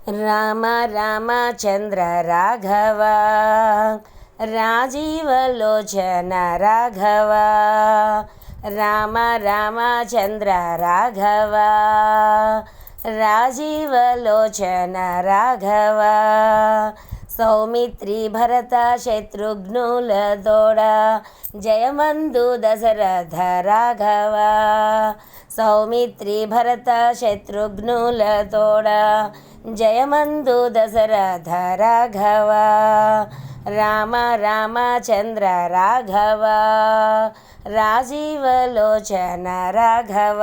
రామ రామచంద్ర రాఘవ రాజీవలోచన రాఘవ రామ రామచంద్ర రాఘవ రాజీవలోచన రాఘవ సౌమిత్రి భరత శత్రుఘ్నుల దోడ జయమందు దశరథ రాఘవ సౌమిత్రి భరత శత్రుఘ్నుల తోడ. జయమందు దశరథ రాఘవ. రామ రామచంద్ర రాఘవ. రాజీవలోచన రాఘవ.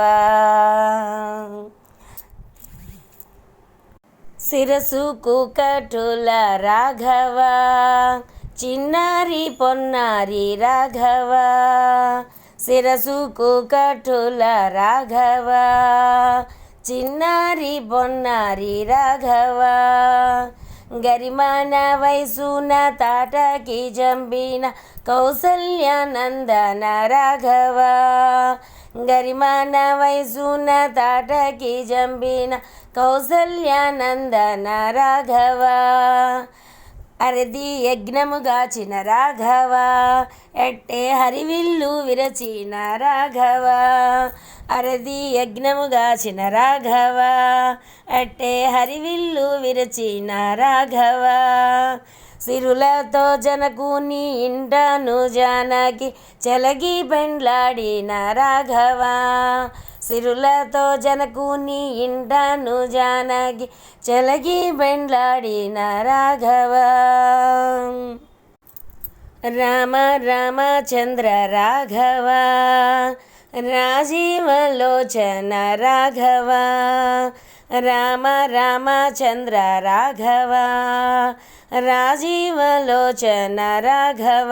శిరసు కుకటుల రాఘవ. చిన్నారి పొన్నారి రాఘవ. శిరసు కుకటుల రాఘవ చిన్నారి బొన్నారి రాఘవ. గరిమాన వయసున తాటకి జంబిన కౌసల్యానందన రాఘవ. గరిమాన వయసున తాటకి జంబిన కౌసల్యానందన రాఘవ. అరది యజ్ఞముగాచిన రాఘవ. ఎట్టే హరివిల్లు విరచిన రాఘవ. అరది యజ్ఞముగాచిన రాఘవ. అట్టే హరివిల్లు విరచిన రాఘవ. సిరులతో జనకుని ఇంటను జానకి చెలగి పెండ్లాడిన రాఘవ. సిరులతో జనకుని ఇంటను జానకి చెలగి పెండ్లాడిన రాఘవ. రామ రామచంద్ర రాఘవ. రాజీవలోచన రాఘవ. రామ రామచంద్ర రాఘవ. రాజీవలోచన రాఘవ.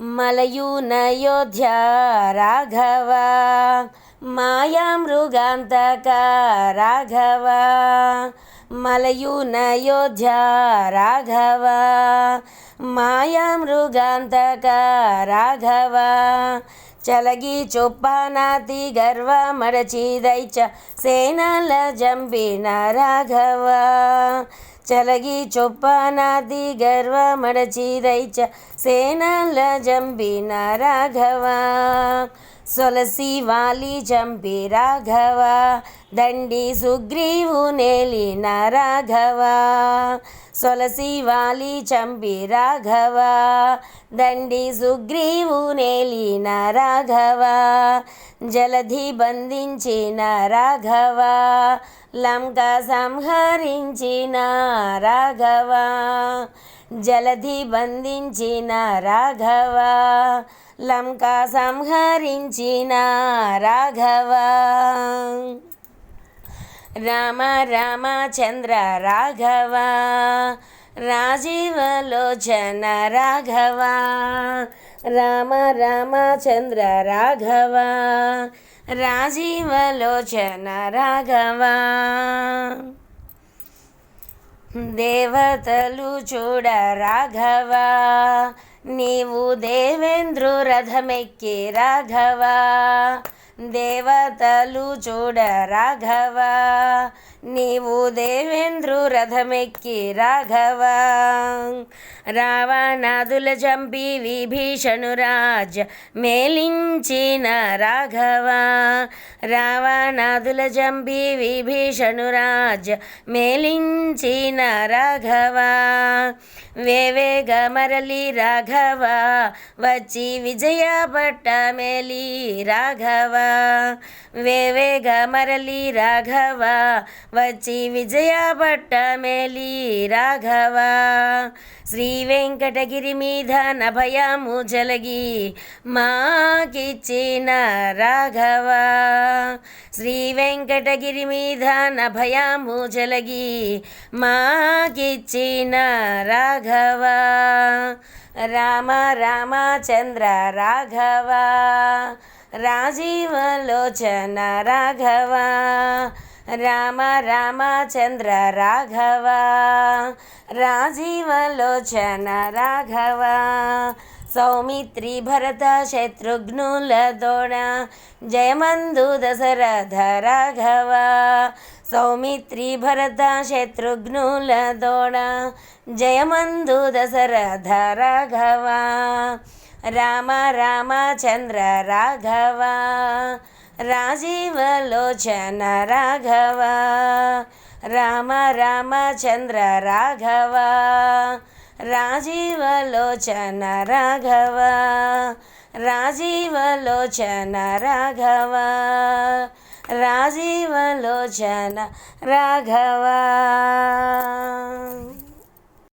మలయూనయోధ్య రాఘవ. మాయామృగాంతక రాఘవ. మలయూనయోధ్య రాఘవ. మాయామృగాంతక రాఘవ చలగి చొప్పనాతి గర్వ మడచి దైచ సేనల జంపిన రాఘవ. చలగి చొప్పనాది గర్వ మడచి దైచ సేనల జంపిన రాఘవ. సొలసి వాలి చంపి రాఘవ దండి సుగ్రీవు నేలిన రాఘవ. సొలసి వాలి చంపి రాఘవ దండి సుగ్రీవు నేలిన రాఘవ జలధి బంధించిన రాఘవ లంక సంహరించిన రాఘవ జలధి బంధించిన రాఘవ లంక సంహరించిన రాఘవ. రామ రామచంద్ర రాఘవ రాజీవలోచన రాఘవ రామ రామచంద్ర రాఘవ రాజీవలోచన రాఘవ. దేవతలు చూడ రాఘవ నీవు దేవేంద్రు రథమెక్కి రాఘవ. దేవతలు చూడ రాఘవ నీవు దేవేంద్రు రథమెక్కి రాఘవ. రావణాదుల చంపి విభీషణు రాజ మేలించిన రాఘవ. రావణాదుల చంపి విభీషణు రాజ మేలించిన రాఘవ. వేవేగ మరలి రాఘవ. వచ్చి విజయ పట్ట మేలి రాఘవ. వేవేగ మరలి రాఘవ వచ్చి విజయ పట్ట మేలి రాఘవ. శ్రీ వెంకటగిరి మీద నభయము జలగి మాకిచ్చిన రాఘవ. శ్రీ వెంకటగిరి మీద నభయము జలగి మాకిచ్చిన రాఘవ. రామ రామచంద్ర రాఘవ. రాజీవలోచన రాఘవ రామ రామచంద్ర రాఘవ రాజీవలోచన రాఘవ సౌమిత్రి భరత శత్రుఘ్నుల దోణ జయమందు దశరథ రాఘవ సౌమిత్రి భరత శత్రుఘ్నుల దోణ జయమందు దశరథ రాఘవ. రామ రామచంద్ర రాఘవ రాజీవలోచన రాఘవ రామ రామచంద్ర రాఘవ రాజీవలోచన రాఘవ రాజీవలోచన రాఘవ రాజీవలోచన రాఘవ.